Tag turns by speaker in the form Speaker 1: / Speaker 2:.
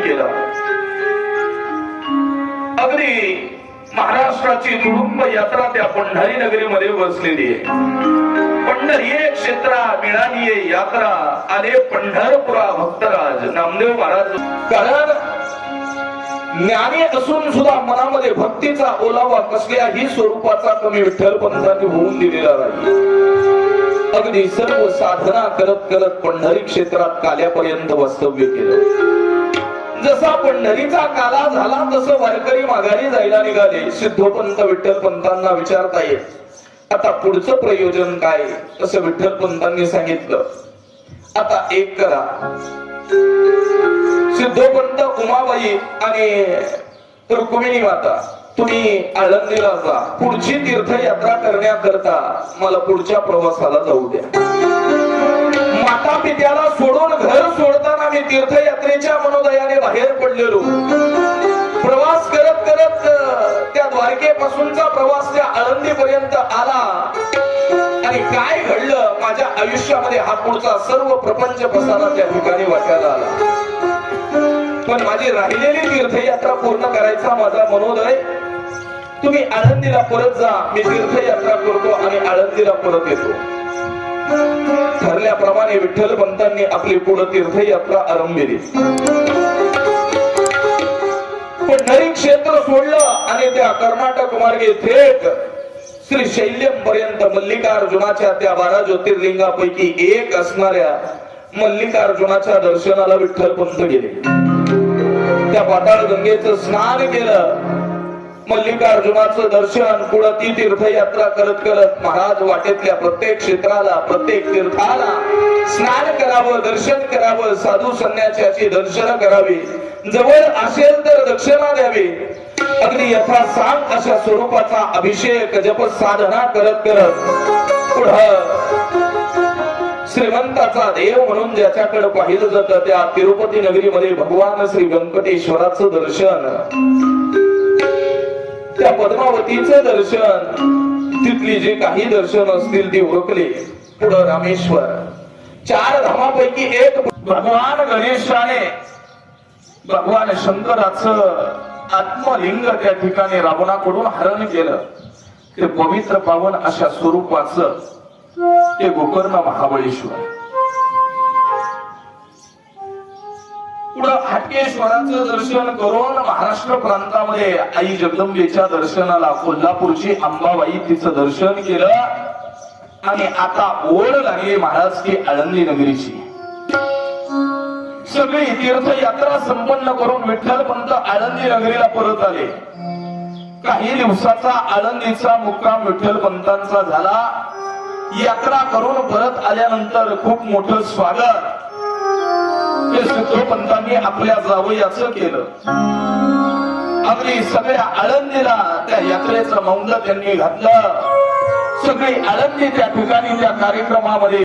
Speaker 1: केला. अगदी महाराष्ट्राची तुडुंब यात्रा त्या पंढरी नगरीमध्ये बसलेली आहे. पंढरी क्षेत्रा मिळाली यात्रा. आले पंढरपुरा भक्तराज नामदेव महाराज. कारण ज्ञानी असून सुद्धा मनामध्ये भक्तीचा ओलावा कसल्याही स्वरूपाचा कमी विठ्ठल पंथाने होऊन दिलेला नाही. अगदी सर्व साधना करत करत पंढरी क्षेत्रात काल्यापर्यंत वास्तव्य केलं. जसा पंढरीचा काला झाला तसं वारकरी माघारी जायला निघाले. सिद्धोपंत विठ्ठल पंतांना विचारता येत आता पुढचं प्रयोजन काय? असं विठ्ठल पंतांनी सांगितलं आता एक करा. सिद्धोपंत उमाबाई आणि रुक्मिणी माता तुम्ही आळंदीला जा. पुढची तीर्थयात्रा करण्याकरता मला पुढच्या प्रवासाला जाऊ द्या. माता पित्याला सोडून घर सोडून तीर्थयात्रेच्या मनोदयाने बाहेर पडलेलो. प्रवास करत करत त्या द्वारकेपासूनचा प्रवास त्या आळंदी पर्यंत आला. आणि काय घडलं? माझ्या आयुष्यामध्ये हा पुढचा सर्व प्रपंच पसारा त्या ठिकाणी वाटायला आला. पण माझी राहिलेली तीर्थयात्रा पूर्ण करायचा माझा मनोदय तुम्ही आळंदीला परत जा. मी तीर्थयात्रा करतो आणि आळंदीला परत येतो. ठरल्याप्रमाणे विठ्ठल पंतांनी आपली पुढे तीर्थयात्रा आरंभिली. पंढरी क्षेत्र सोडलं आणि त्या कर्नाटक मार्गे थेट श्री शैल्यम पर्यंत मल्लिकार्जुनाच्या त्या बारा ज्योतिर्लिंगापैकी एक असणाऱ्या मल्लिकार्जुनाच्या दर्शनाला विठ्ठल पंत गेले. त्या पाताळ गंगेचं स्नान केलं. मल्लिकार्जुनाचं दर्शन कुळती तीर्थयात्रा करत करत महाराज वाटेतल्या प्रत्येक क्षेत्राला प्रत्येक तीर्थाला स्नान करावं दर्शन करावं साधू संन्यासाची दर्शन करावी. जवळ असेल तर दक्षिणा द्यावी. अगदी यथा सांग अशा स्वरूपाचा अभिषेक जप साधना करत करत पुढं श्रीमंताचा देव म्हणून ज्याच्याकडे पाहिलं जातं त्या तिरुपती नगरीमध्ये भगवान श्री व्यंकटेश्वराचं दर्शन. त्या पद्मावतीचं दर्शन. तिथली जे काही दर्शन असतील ती ओळखले. पुढं रामेश्वर. चार धामापैकी एक भगवान गणेशाने भगवान शंकराचं आत्मलिंग त्या ठिकाणी रावणाकडून हरण केलं. ते पवित्र पावन अशा स्वरूपाचं ते गोकर्ण महाबळेश्वर. हाटकेश्वराचं दर्शन करून महाराष्ट्र प्रांतामध्ये आई जगदंबेच्या दर्शनाला कोल्हापूरची अंबाबाई तिचं दर्शन केलं. आणि आता ओढ लागली महाराज की आळंदी नगरीची. सगळी तीर्थयात्रा संपन्न करून विठ्ठल पंत आळंदी नगरीला परत आले. काही दिवसाचा आळंदीचा मुक्काम विठ्ठल पंतांचा झाला. यात्रा करून परत आल्यानंतर खूप मोठं स्वागत. हे सिद्धोपंतांनी आपल्या जावयाचं केलं. अगदी सगळ्या आळंदीला त्या यात्रेचं मौन त्यांनी घातलं. सगळी आळंदी त्या ठिकाणी त्या कार्यक्रमामध्ये